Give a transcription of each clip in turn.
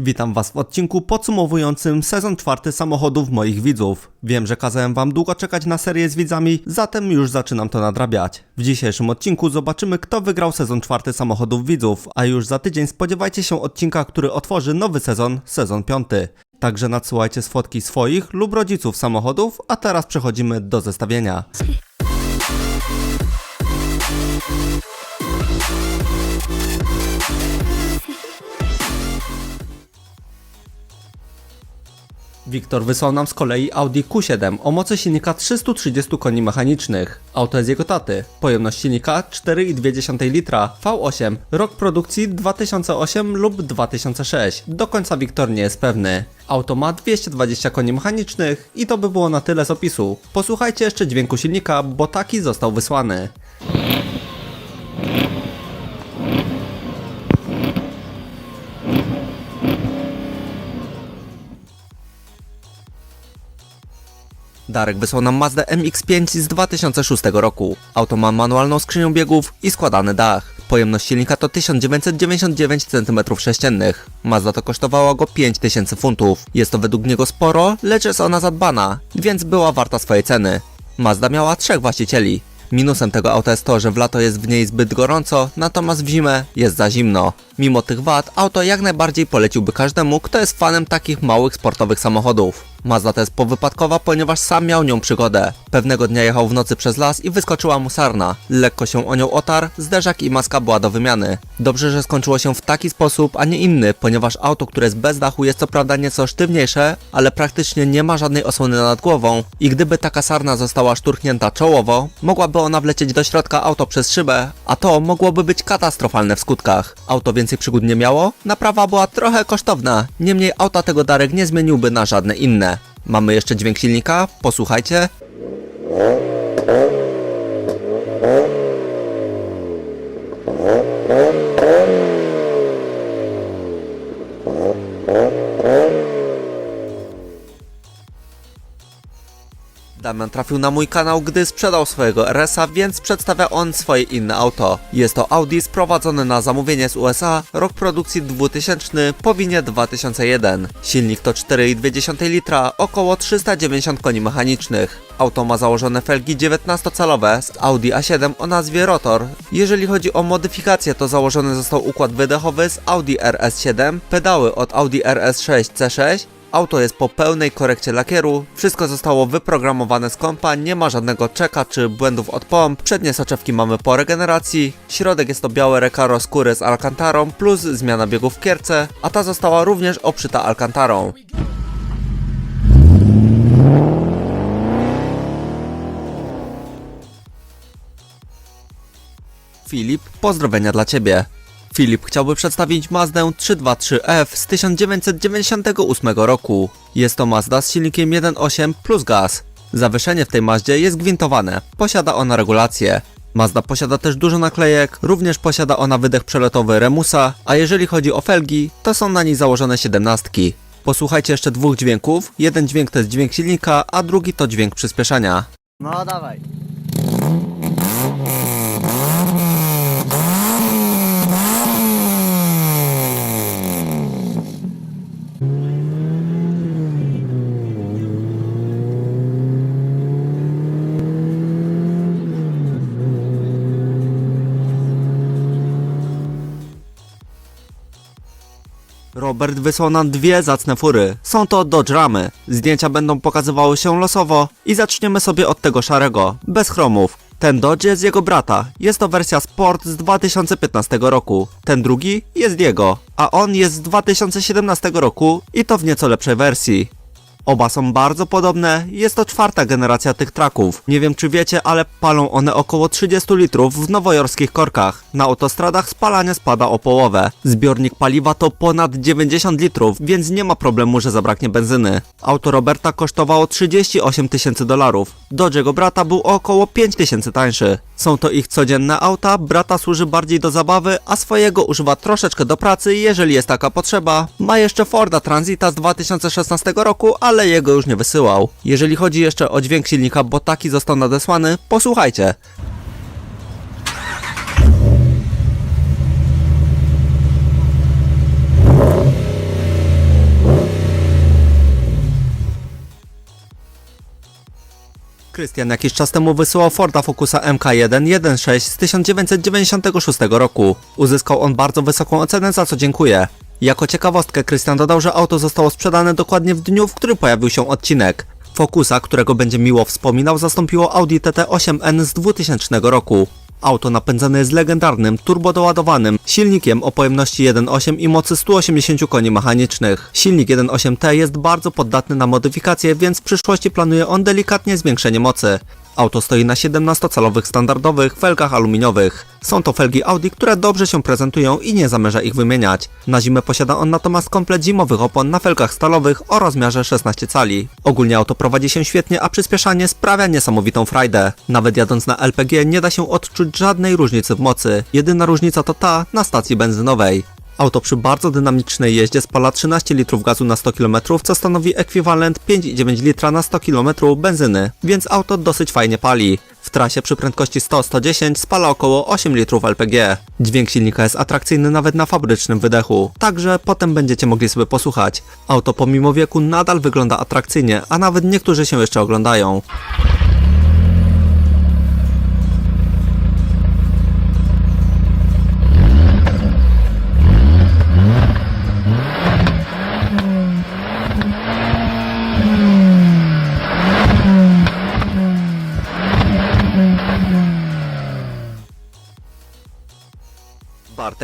Witam Was w odcinku podsumowującym sezon czwarty samochodów moich widzów. Wiem, że kazałem Wam długo czekać na serię z widzami, zatem już zaczynam to nadrabiać. W dzisiejszym odcinku zobaczymy, kto wygrał sezon czwarty samochodów widzów, a już za tydzień spodziewajcie się odcinka, który otworzy nowy sezon, sezon piąty. Także nadsyłajcie fotki swoich lub rodziców samochodów, a teraz przechodzimy do zestawienia. Wiktor wysłał nam z kolei Audi Q7 o mocy silnika 330 koni mechanicznych. Auto jest jego taty. Pojemność silnika 4,2 litra, V8, rok produkcji 2008 lub 2006. Do końca Wiktor nie jest pewny. Auto ma 220 koni mechanicznych i to by było na tyle z opisu. Posłuchajcie jeszcze dźwięku silnika, bo taki został wysłany. Darek wysłał nam Mazda MX-5 z 2006 roku. Auto ma manualną skrzynią biegów i składany dach. Pojemność silnika to 1999 cm3. Mazda to kosztowała go 5000 funtów. Jest to według niego sporo, lecz jest ona zadbana, więc była warta swojej ceny. Mazda miała trzech właścicieli. Minusem tego auta jest to, że w lato jest w niej zbyt gorąco, natomiast w zimę jest za zimno. Mimo tych wad, auto jak najbardziej poleciłby każdemu, kto jest fanem takich małych sportowych samochodów. Mazda to jest powypadkowa, ponieważ sam miał nią przygodę. Pewnego dnia jechał w nocy przez las i wyskoczyła mu sarna. Lekko się o nią otarł, zderzak i maska była do wymiany. Dobrze, że skończyło się w taki sposób, a nie inny, ponieważ auto, które jest bez dachu jest co prawda nieco sztywniejsze, ale praktycznie nie ma żadnej osłony nad głową i gdyby taka sarna została szturchnięta czołowo, mogłaby ona wlecieć do środka auto przez szybę, a to mogłoby być katastrofalne w skutkach. Auto więcej przygód nie miało, naprawa była trochę kosztowna, niemniej auta tego Darek nie zmieniłby na żadne inne. Mamy jeszcze dźwięk silnika, posłuchajcie. Trafił na mój kanał, gdy sprzedał swojego RS-a, więc przedstawia on swoje inne auto. Jest to Audi sprowadzone na zamówienie z USA, rok produkcji 2000, powinie 2001. Silnik to 4,2 litra, około 390 koni mechanicznych. Auto ma założone felgi 19-calowe z Audi A7 o nazwie Rotor. Jeżeli chodzi o modyfikację, to założony został układ wydechowy z Audi RS7, pedały od Audi RS6 C6, Auto jest po pełnej korekcie lakieru, wszystko zostało wyprogramowane z kompa, nie ma żadnego czeka czy błędów od pomp, przednie soczewki mamy po regeneracji, środek jest to białe recaro skóry z alcantarą plus zmiana biegów w kierce, a ta została również obszyta alcantarą. Filip, pozdrowienia dla Ciebie. Filip chciałby przedstawić Mazdę 323F z 1998 roku. Jest to Mazda z silnikiem 1.8 plus gaz. Zawieszenie w tej Mazdzie jest gwintowane, posiada ona regulację. Mazda posiada też dużo naklejek, również posiada ona wydech przelotowy Remusa, a jeżeli chodzi o felgi, to są na niej założone 17. Posłuchajcie jeszcze dwóch dźwięków. Jeden dźwięk to jest dźwięk silnika, a drugi to dźwięk przyspieszania. No dawaj. Robert wysłał nam dwie zacne fury. Są to Dodge Ramy. Zdjęcia będą pokazywały się losowo i zaczniemy sobie od tego szarego, bez chromów. Ten Dodge jest jego brata. Jest to wersja Sport z 2015 roku. Ten drugi jest jego, a on jest z 2017 roku i to w nieco lepszej wersji. Oba są bardzo podobne, jest to czwarta generacja tych traków. Nie wiem czy wiecie, ale palą one około 30 litrów w nowojorskich korkach. Na autostradach spalanie spada o połowę. Zbiornik paliwa to ponad 90 litrów, więc nie ma problemu, że zabraknie benzyny. Auto Roberta kosztowało 38 tysięcy dolarów. Dodge jego brata był około 5 tysięcy tańszy. Są to ich codzienne auta, brata służy bardziej do zabawy, a swojego używa troszeczkę do pracy, jeżeli jest taka potrzeba. Ma jeszcze Forda Transita z 2016 roku, ale ale jego już nie wysyłał. Jeżeli chodzi jeszcze o dźwięk silnika, bo taki został nadesłany, posłuchajcie. Krystian jakiś czas temu wysyłał Forda Focusa MK1 1.6 z 1996 roku. Uzyskał on bardzo wysoką ocenę, za co dziękuję. Jako ciekawostkę Krystian dodał, że auto zostało sprzedane dokładnie w dniu, w którym pojawił się odcinek. Focusa, którego będzie miło wspominał, zastąpiło Audi TT8N z 2000 roku. Auto napędzane jest legendarnym, turbodoładowanym silnikiem o pojemności 1.8 i mocy 180 koni mechanicznych. Silnik 1.8T jest bardzo poddatny na modyfikacje, więc w przyszłości planuje on delikatnie zwiększenie mocy. Auto stoi na 17-calowych standardowych felgach aluminiowych. Są to felgi Audi, które dobrze się prezentują i nie zamierza ich wymieniać. Na zimę posiada on natomiast komplet zimowych opon na felgach stalowych o rozmiarze 16 cali. Ogólnie auto prowadzi się świetnie, a przyspieszanie sprawia niesamowitą frajdę. Nawet jadąc na LPG nie da się odczuć żadnej różnicy w mocy. Jedyna różnica to ta na stacji benzynowej. Auto przy bardzo dynamicznej jeździe spala 13 litrów gazu na 100 km, co stanowi ekwiwalent 5,9 litra na 100 km benzyny, więc auto dosyć fajnie pali. W trasie przy prędkości 100-110 spala około 8 litrów LPG. Dźwięk silnika jest atrakcyjny nawet na fabrycznym wydechu, także potem będziecie mogli sobie posłuchać. Auto pomimo wieku nadal wygląda atrakcyjnie, a nawet niektórzy się jeszcze oglądają.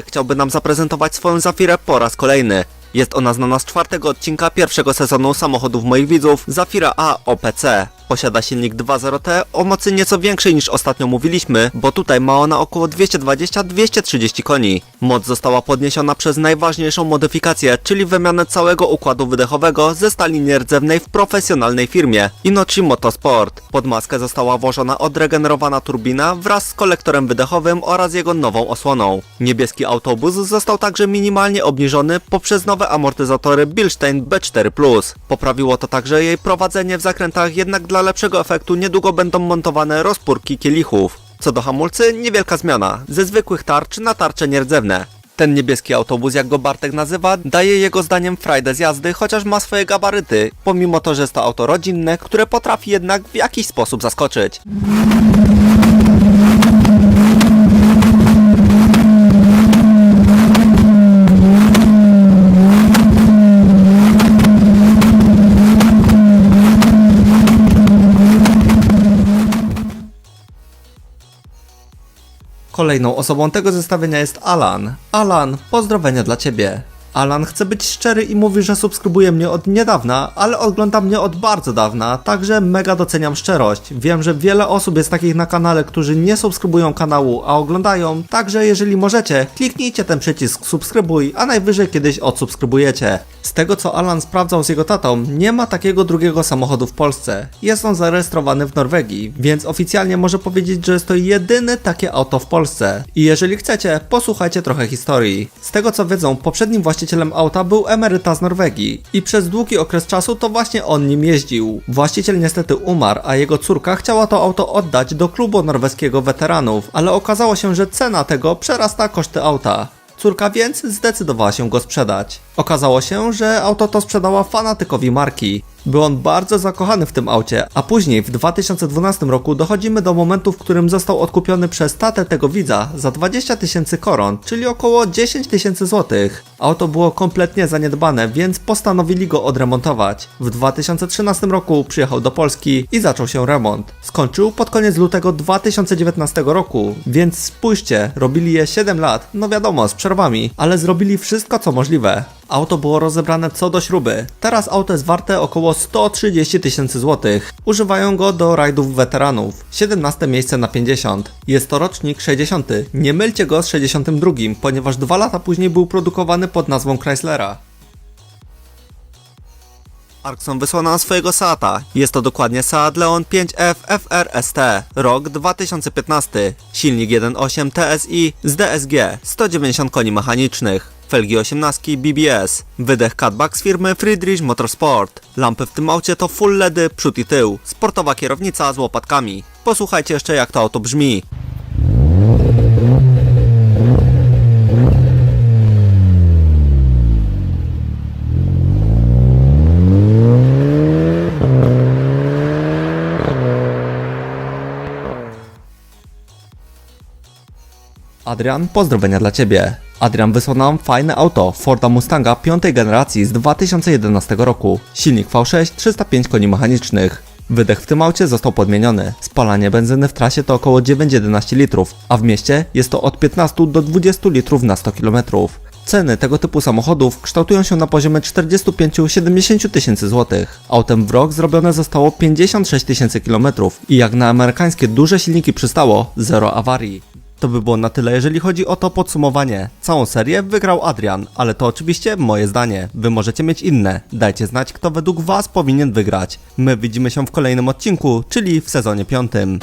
Chciałby nam zaprezentować swoją Zafirę po raz kolejny. Jest ona znana z czwartego odcinka pierwszego sezonu samochodów moich widzów Zafira A OPC. Posiada silnik 2.0T o mocy nieco większej niż ostatnio mówiliśmy, bo tutaj ma ona około 220-230 koni. Moc została podniesiona przez najważniejszą modyfikację, czyli wymianę całego układu wydechowego ze stali nierdzewnej w profesjonalnej firmie Inochi Motorsport. Pod maskę została włożona odregenerowana turbina wraz z kolektorem wydechowym oraz jego nową osłoną. Niebieski autobus został także minimalnie obniżony poprzez nowe amortyzatory Bilstein B4+. Poprawiło to także jej prowadzenie w zakrętach, jednak dla lepszego efektu niedługo będą montowane rozpórki kielichów. Co do hamulcy, niewielka zmiana, ze zwykłych tarcz na tarcze nierdzewne. Ten niebieski autobus, jak go Bartek nazywa, daje jego zdaniem frajdę z jazdy, chociaż ma swoje gabaryty, pomimo to, że jest to auto rodzinne, które potrafi jednak w jakiś sposób zaskoczyć. Kolejną osobą tego zestawienia jest Alan. Alan, pozdrowienia dla ciebie. Alan chce być szczery i mówi, że subskrybuje mnie od niedawna, ale ogląda mnie od bardzo dawna, także mega doceniam szczerość. Wiem, że wiele osób jest takich na kanale, którzy nie subskrybują kanału, a oglądają, także jeżeli możecie, kliknijcie ten przycisk subskrybuj, a najwyżej kiedyś odsubskrybujecie. Z tego co Alan sprawdzał z jego tatą, nie ma takiego drugiego samochodu w Polsce. Jest on zarejestrowany w Norwegii, więc oficjalnie może powiedzieć, że jest to jedyne takie auto w Polsce. I jeżeli chcecie, posłuchajcie trochę historii. Z tego co wiedzą, poprzednim właścicielem auta był emeryta z Norwegii i przez długi okres czasu to właśnie on nim jeździł. Właściciel niestety umarł, a jego córka chciała to auto oddać do klubu norweskiego weteranów, ale okazało się, że cena tego przerasta koszty auta. Córka więc zdecydowała się go sprzedać. Okazało się, że auto to sprzedała fanatykowi marki. Był on bardzo zakochany w tym aucie, a później w 2012 roku dochodzimy do momentu, w którym został odkupiony przez tatę tego widza za 20 tysięcy koron, czyli około 10 tysięcy złotych. Auto było kompletnie zaniedbane, więc postanowili go odremontować. W 2013 roku przyjechał do Polski i zaczął się remont. Skończył pod koniec lutego 2019 roku, więc spójrzcie, robili je 7 lat, no wiadomo, z przerwami, ale zrobili wszystko co możliwe. Auto było rozebrane co do śruby. Teraz auto jest warte około 130 tysięcy złotych. Używają go do rajdów weteranów. 17 miejsce na 50. Jest to rocznik 60. Nie mylcie go z 62, ponieważ dwa lata później był produkowany pod nazwą Chryslera. Arkson wysłał nam swojego Seata. Jest to dokładnie Seat Leon 5F FRST, rok 2015. Silnik 1.8 TSI z DSG, 190 koni mechanicznych. Felgi 18 BBS, wydech cutback z firmy Friedrich Motorsport. Lampy w tym aucie to full LEDy, przód i tył, sportowa kierownica z łopatkami. Posłuchajcie jeszcze jak to auto brzmi. Adrian, pozdrowienia dla Ciebie. Adrian wysłał nam fajne auto Forda Mustanga piątej generacji z 2011 roku. Silnik V6, 305 koni mechanicznych. Wydech w tym aucie został podmieniony. Spalanie benzyny w trasie to około 9-11 litrów, a w mieście jest to od 15 do 20 litrów na 100 km. Ceny tego typu samochodów kształtują się na poziomie 45-70 tysięcy złotych. Autem w rok zrobione zostało 56 tysięcy kilometrów i jak na amerykańskie duże silniki przystało, zero awarii. To by było na tyle, jeżeli chodzi o to podsumowanie. Całą serię wygrał Adrian, ale to oczywiście moje zdanie. Wy możecie mieć inne. Dajcie znać, kto według Was powinien wygrać. My widzimy się w kolejnym odcinku, czyli w sezonie piątym.